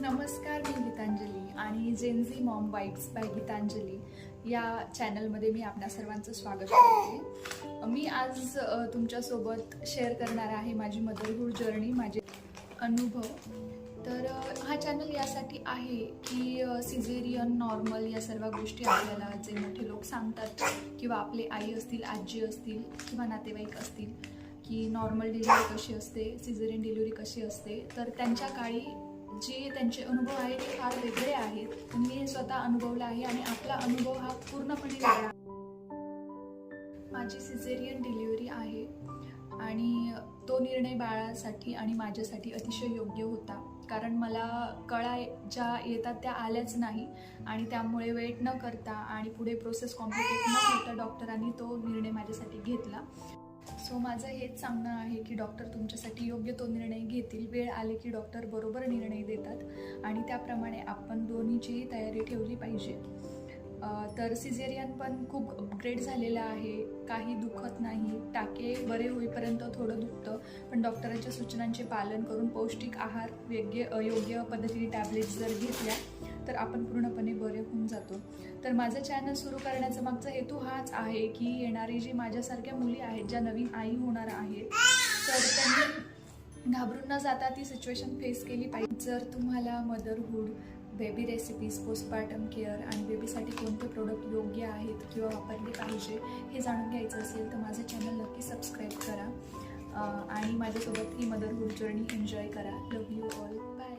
नमस्कार मी गीतांजली आणि gen Z mom vibes by Geetanjali या चॅनलमध्ये मी आपल्या सर्वांचं स्वागत करते. मी आज तुमच्यासोबत शेअर करणार आहे माझी मदरहूड जर्नी माझे अनुभव. तर हा चॅनल यासाठी आहे की सिझेरियन नॉर्मल या सर्व गोष्टी आपल्याला जे मोठे लोक सांगतात किंवा आपले आई असतील आजी असतील किंवा नातेवाईक असतील की नॉर्मल डिलिव्हरी कशी असते सिझेरियन डिलिव्हरी कशी असते तर त्यांच्या काळी जे त्यांचे अनुभव आहे ते फार वेगळे आहेत. पण मी हे स्वतः अनुभवलं आहे आणि आपला अनुभव हा पूर्णपणे वेगळा माझी सिझेरियन डिलिव्हरी आहे आणि तो निर्णय बाळासाठी आणि माझ्यासाठी अतिशय योग्य होता. कारण मला कळा ज्या येतात त्या आल्याच नाही आणि त्यामुळे वेट न करता आणि पुढे प्रोसेस कॉम्प्लिकेट न करता डॉक्टरांनी तो निर्णय माझ्यासाठी घेतला. सो माझं हेच सांगणं आहे की डॉक्टर तुमच्यासाठी योग्य तो निर्णय घेतील. वेळ आले की डॉक्टर बरोबर निर्णय देतात आणि त्याप्रमाणे आपण दोन्हीचीही तयारी ठेवली पाहिजे. तर सिझेरियन पण खूप अपग्रेड झालेलं आहे. काही दुखत नाही. टाके बरे होईपर्यंत थोडं दुखतं. पण डॉक्टरांच्या सूचनांचे पालन करून पौष्टिक आहार योग्य योग्य पद्धतीने टॅबलेट्स जर घेतल्या तर आपण पूर्णपणे बरे होऊन जातो. तर माझं चॅनल सुरू करण्याचा मागचा हेतू हाच आहे की येणारी जी माझ्यासारख्या मुली आहेत ज्या नवीन आई होणार आहेत तर त्यांनी घाबरून न जाता ती सिच्युएशन फेस केली पाहिजे. जर तुम्हाला motherhood baby recipes postpartum care आणि बेबीसाठी कोणते प्रोडक्ट योग्य आहेत किंवा वापरले पाहिजे हे जाणून घ्यायचं असेल तर माझं चॅनल नक्की सबस्क्राईब करा. आणि माझ्यासोबत ही मदरहूड जर्नी एन्जॉय करा. Love you all bye